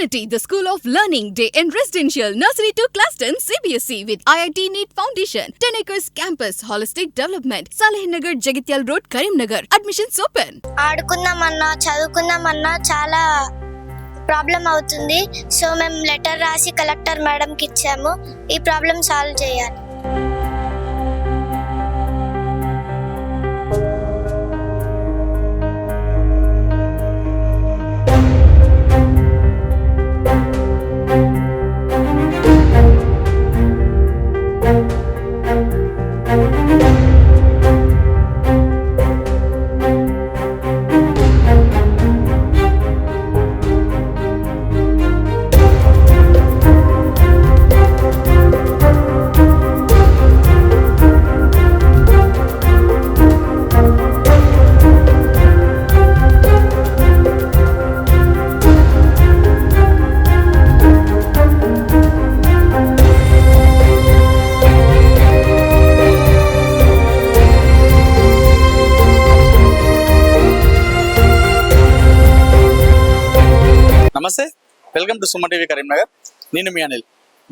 Trinity, the School of Learning, Day and Residential, Nursery to Class 10, CBSE with IIT NEET Foundation, 10 acres campus, holistic development, Saleh Nagar, Road, Karimnagar. Admissions open. ఆడుకుందామన్నా చదువుకుందామన్నా చాలా problem అవుతుంది so మేము letter రాసి collector మేడంకి ఇచ్చాము ఈ problem solve చేయాలి నమస్తే. Welcome to Suma TV Karimnagar నేను మీ అనిల్.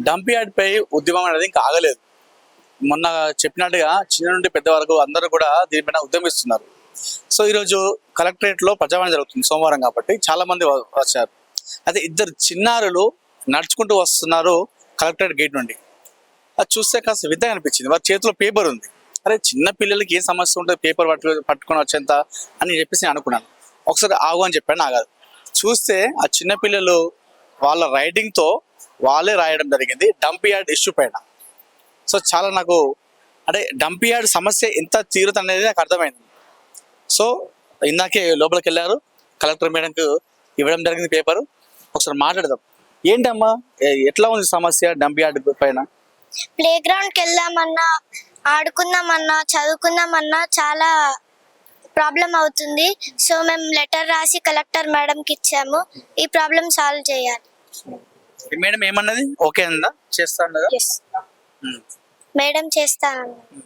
డంప్ యార్డ్ పై ఉద్యమం అనేది ఇంకా ఆగలేదు. మొన్న చెప్పినట్టుగా చిన్న నుండి పెద్ద వరకు అందరూ కూడా దీనిపైన ఉద్యమిస్తున్నారు. సో ఈరోజు కలెక్టరేట్లో ప్రజావాణి జరుగుతుంది సోమవారం కాబట్టి చాలా మంది వచ్చారు. అయితే ఇద్దరు చిన్నారులు నడుచుకుంటూ వస్తున్నారు కలెక్టరేట్ గేట్ నుండి. అది చూస్తే కాస్త విద్య అనిపించింది. వారి చేతిలో పేపర్ ఉంది. అరే చిన్న పిల్లలకి ఏ సమస్య ఉంటుంది? పేపర్ పట్టు పట్టుకొని వచ్చేంత అని చెప్పేసి నేను అనుకున్నాను. ఒకసారి ఆగు అని చెప్పాను ఆగాదు చూస్తే ఆ చిన్నపిల్లలు వాళ్ళ రైడింగ్తో వాళ్ళే రాయడం జరిగింది. డంప్ యార్డ్ ఇష్యూ పైన. సో చాలా నాకు అంటే డంప్ యార్డ్ సమస్య ఎంత తీరుత అనేది నాకు అర్థమైంది. సో ఇందాకే లోపలికి వెళ్ళారు కలెక్టర్ మేడంకు ఇవ్వడం జరిగింది పేపర్. ఒకసారి మాట్లాడదాం. ఏంటమ్మా? ఎట్లా ఉంది సమస్య డంప్ యార్డ్ పైన? ప్లే గ్రౌండ్కి వెళ్దామన్నా ఆడుకుందామన్నా చదువుకుందామన్నా చాలా ప్రాబ్లం అవుతుంది. సో మేము లెటర్ రాసి కలెక్టర్ మేడంకి ఇచ్చాము. ఈ ప్రాబ్లం సాల్వ్ చేయాలి. మేడం ఏమన్నది? ఓకే అందా చేస్తా అన్నదా? ఎస్ మేడం చేస్తానన్నా.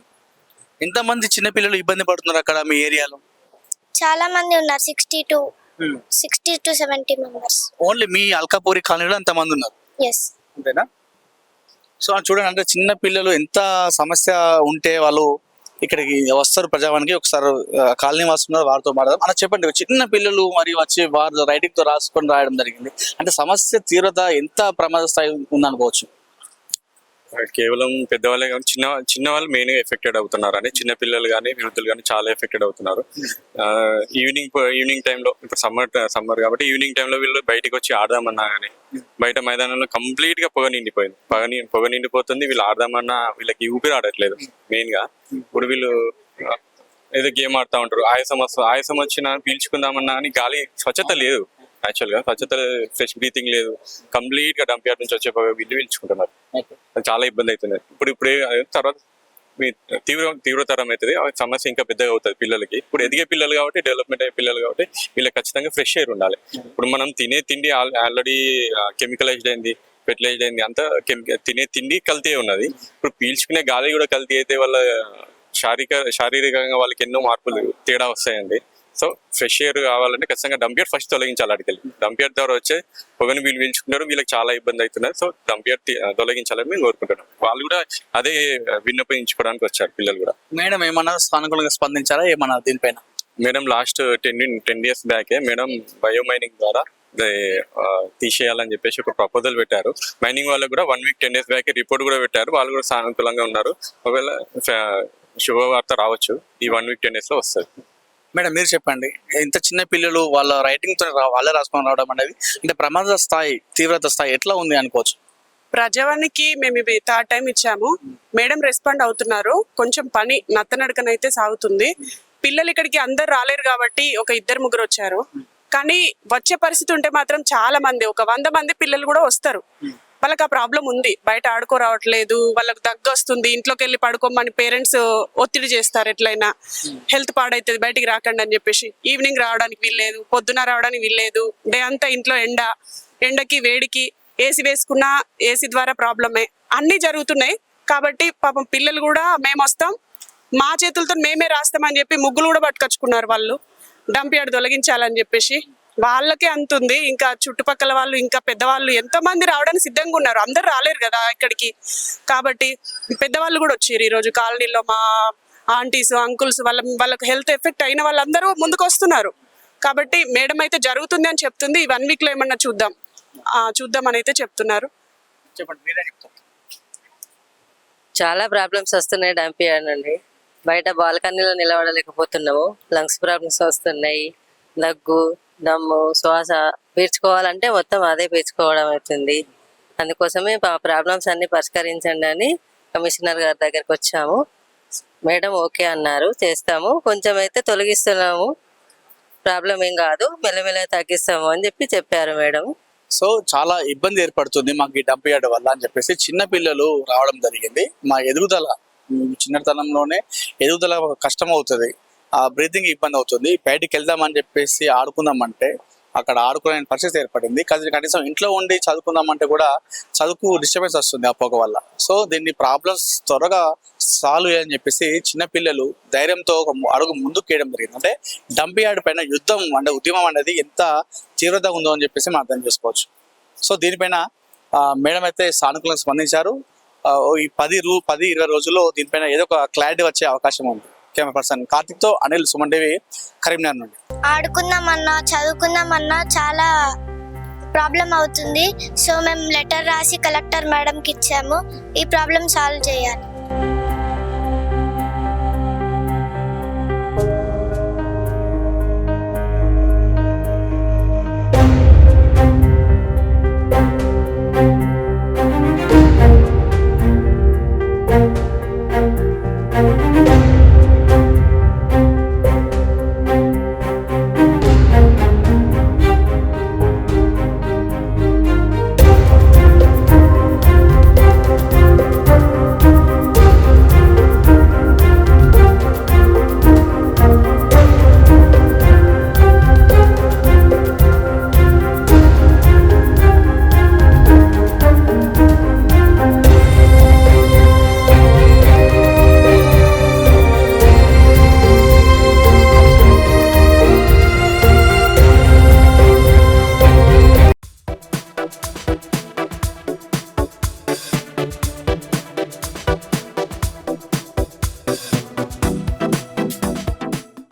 ఎంతమంది చిన్నపిల్లలు ఇబ్బంది పడుతున్నారు అక్కడ మీ ఏరియాలో? చాలా మంది ఉన్నారు. Sixty two. Sixty two seventy members. Only మీ అల్కాపూరి కాలనీలో అంతమంది ఉన్నారు? ఎస్ అంతేనా? సో చూడండి అంటే చిన్న పిల్లలు ఎంత సమస్య ఉంటే వాళ్ళు ఇక్కడికి వస్తారు ప్రజావానికి. ఒకసారి కాలనీ వస్తున్నారు వారితో మాట్లాడదాం. అలా చెప్పండి చిన్న పిల్లలు మరి వచ్చి వారు రైటింగ్తో రాసుకొని రాయడం జరిగింది. అంటే సమస్య తీవ్రత ఎంత ప్రమాద స్థాయి ఉందనుకోవచ్చు? కేవలం పెద్దవాళ్ళే కానీ చిన్న చిన్న వాళ్ళు మెయిన్ ఎఫెక్టెడ్ అవుతున్నారు అని చిన్న పిల్లలు కానీ వృద్ధులు కానీ చాలా ఎఫెక్టెడ్ అవుతున్నారు. ఆ, ఈవినింగ్ ఈవినింగ్ టైంలో ఇప్పుడు సమ్మర్ సమ్మర్ కాబట్టి ఈవినింగ్ టైంలో వీళ్ళు బయటకు వచ్చి ఆడదామన్నా కానీ బయట మైదానంలో కంప్లీట్గా పొగ నిండిపోయింది. పొగ పొగ నిండిపోతుంది వీళ్ళు ఆడదామన్నా వీళ్ళకి ఊపిరి ఆడట్లేదు మెయిన్గా. ఇప్పుడు వీళ్ళు ఏదో గేమ్ ఆడుతూ ఉంటారు. ఆయాసం వస్తుంది ఆయాసం వచ్చినా పీల్చుకుందామన్నా కానీ గాలి స్వచ్ఛత లేదు. యాక్చువల్గా స్వచ్ఛత ఫ్రెష్ బ్రీతింగ్ లేదు. కంప్లీట్గా డంప్ యార్డ్ నుంచి వచ్చే వీళ్ళు పీల్చుకుంటున్నారు. చాలా ఇబ్బంది అవుతుంది. ఇప్పుడు ఇప్పుడే తర్వాత మీ తీవ్ర తీవ్రతరం అవుతుంది. ఆ సమస్య ఇంకా పెద్దగా అవుతుంది పిల్లలకి. ఇప్పుడు ఎదిగే పిల్లలు కాబట్టి డెవలప్మెంట్ అయ్యే పిల్లలు కాబట్టి వీళ్ళకి ఖచ్చితంగా ఫ్రెష్ ఎయిర్ ఉండాలి. ఇప్పుడు మనం తినే తిండి ఆల్రెడీ కెమికలైజ్డ్ అయింది ఫెర్టిలైజ్డ్ అయింది అంతా కెమికల్ తినే తిండి కల్తీ ఉన్నది. ఇప్పుడు పీల్చుకునే గాలి కూడా కల్తీ అయితే వాళ్ళ శారీరక శారీరకంగా వాళ్ళకి ఎన్నో మార్పులు తేడా వస్తాయండి. సో ఫ్రెష్ ఎయిర్ కావాలంటే ఖచ్చితంగా డంపియర్ ఫస్ట్ తొలగించాలి అడిగి డంపియర్ ద్వారా వచ్చే పొగను వీళ్ళు పీల్చుకుంటారు వీళ్ళకి చాలా ఇబ్బంది అవుతున్నారు సో డంపియర్ తొలగించాలని మేము కోరుకుంటున్నాం. వాళ్ళు కూడా అదే విన్నపించుకోవడానికి వచ్చారు పిల్లలు కూడా. మేడం ఏమన్నా సానుకూలంగా స్పందించారా? ఏమన్నా దీనిపైన? Madam last ten ten years బ్యాకే madam bio mining ద్వారా తీసేయాలని చెప్పేసి ఒక ప్రపోజల్ పెట్టారు. మైనింగ్ వాళ్ళకు కూడా one week ten days back report కూడా పెట్టారు. వాళ్ళు కూడా సానుకూలంగా ఉన్నారు. ఒకవేళ శుభవార్త రావచ్చు. ఈ వన్ వీక్ టెన్ డేస్లో వస్తుంది. మేడం మీరు చెప్పండి. ఇంత చిన్న పిల్లలు వాళ్ళ రైటింగ్తో వాళ్ళే రాసుకొని రావడం అనేది అంటే ప్రమాద స్థాయి తీవ్రత స్థాయి ఎట్లా ఉంది అనుకోవచ్చు? ప్రజావానికి మేము ఇవి థర్డ్ టైం ఇచ్చాము. మేడం రెస్పాండ్ అవుతున్నారు. కొంచెం పని నత్తనడకనైతే సాగుతుంది. పిల్లలు ఇక్కడికి అందరు రాలేరు కాబట్టి ఒక ఇద్దరు ముగ్గురు వచ్చారు. కానీ వచ్చే పరిస్థితి ఉంటే మాత్రం చాలా మంది ఒక వంద మంది పిల్లలు కూడా వస్తారు. వాళ్ళకి ఆ ప్రాబ్లం ఉంది. బయట ఆడుకోరావట్లేదు వాళ్ళకి దగ్గు వస్తుంది ఇంట్లోకి వెళ్ళి పడుకోమని పేరెంట్స్ ఒత్తిడి చేస్తారు ఎట్లయినా. హెల్త్ పాడైతుంది బయటికి రాకండి అని చెప్పేసి. ఈవినింగ్ రావడానికి వీల్లేదు పొద్దున రావడానికి వీల్లేదు. డే అంతా ఇంట్లో ఎండ ఎండకి వేడికి ఏసీ వేసుకున్నా ఏసీ ద్వారా ప్రాబ్లమే. అన్ని జరుగుతున్నాయి. కాబట్టి పాపం పిల్లలు కూడా మేము వస్తాం మా చేతులతో మేమే రాస్తామని చెప్పి ముగ్గులు కూడా పట్టుకొచ్చుకున్నారు వాళ్ళు. డంప్ యార్డ్ తొలగించాలని చెప్పేసి. వాళ్ళకే అంత ఉంది ఇంకా చుట్టుపక్కల వాళ్ళు ఇంకా పెద్దవాళ్ళు ఎంతో మంది రావడానికి సిద్ధంగా ఉన్నారు. అందరు రాలేరు కదా ఇక్కడికి. కాబట్టి పెద్దవాళ్ళు కూడా వచ్చారు ఈరోజు కాలనీలో. మా ఆంటీస్ అంకుల్స్ వాళ్ళ వాళ్ళకి హెల్త్ ఎఫెక్ట్ అయిన వాళ్ళందరూ ముందుకు వస్తున్నారు. కాబట్టి మేడం అయితే జరుగుతుంది అని చెప్తుంది. ఈ వన్ వీక్లో ఏమన్నా చూద్దాం. ఆ, చూద్దాం అని అయితే చెప్తున్నారు. చాలా ప్రాబ్లమ్స్ వస్తున్నాయి డంపియార్డ్ నుండి బయట బాల్కనీలో నిలబడలేకపోతున్నాము. లంగ్స్ ప్రాబ్లమ్స్ వస్తున్నాయి. దగ్గు దమ్ము శ్వాస పీల్చుకోవాలంటే మొత్తం అదే పీల్చుకోవడం అవుతుంది. అందుకోసమే ఆ ప్రాబ్లమ్స్ అన్ని పరిష్కరించండి అని కమిషనర్ గారి దగ్గరికి వచ్చాము. మేడం ఓకే అన్నారు. చేస్తాము. కొంచెం అయితే తొలగిస్తున్నాము. ప్రాబ్లం ఏం కాదు. మెల్లమెల్ల తగ్గిస్తాము అని చెప్పి చెప్పారు మేడం. సో చాలా ఇబ్బంది ఏర్పడుతుంది మాకు ఈ డంప్ యార్డ్ వల్ల అని చెప్పేసి చిన్న పిల్లలు రావడం జరిగింది. మా ఎదుగుదల చిన్నతనంలోనే ఎదుగుదల కష్టం అవుతుంది బ్రీతింగ్ ఇబ్బంది అవుతుంది. బయటికి వెళ్దామని చెప్పేసి ఆడుకుందామంటే అక్కడ ఆడుకునే పరిస్థితి ఏర్పడింది. కానీ కనీసం ఇంట్లో ఉండి చదువుకుందామంటే కూడా చదువుకు డిస్టర్బెన్స్ వస్తుంది ఆ పొగ వల్ల. సో దీన్ని ప్రాబ్లమ్స్ త్వరగా సాల్వ్ చేయని చెప్పేసి చిన్న పిల్లలు ధైర్యంతో ఒక అడుగు ముందుకు వేయడం జరిగింది. అంటే డంప్ యార్డ్ పైన యుద్ధం అంటే ఉద్యమం అనేది ఎంత తీవ్రత ఉందో అని చెప్పేసి మనం అర్థం చేసుకోవచ్చు. సో దీనిపైన మేడం అయితే సానుకూలంగా స్పందించారు. ఓ ఈ పది రూ పది ఇరవై రోజుల్లో దీనిపైన ఏదో ఒక క్లారిటీ వచ్చే అవకాశం ఉంది. కెమెరా పర్సన్ కార్తిక్తో అనిల్ సుమన్ దేవి కరీంనగర్ నుండి. ఆడుకుందామన్నా చదువుకుందామన్నా చాలా ప్రాబ్లం అవుతుంది. సో మేము లెటర్ రాసి కలెక్టర్ మేడంకి ఇచ్చాము ఈ ప్రాబ్లం సాల్వ్ చేయాలి.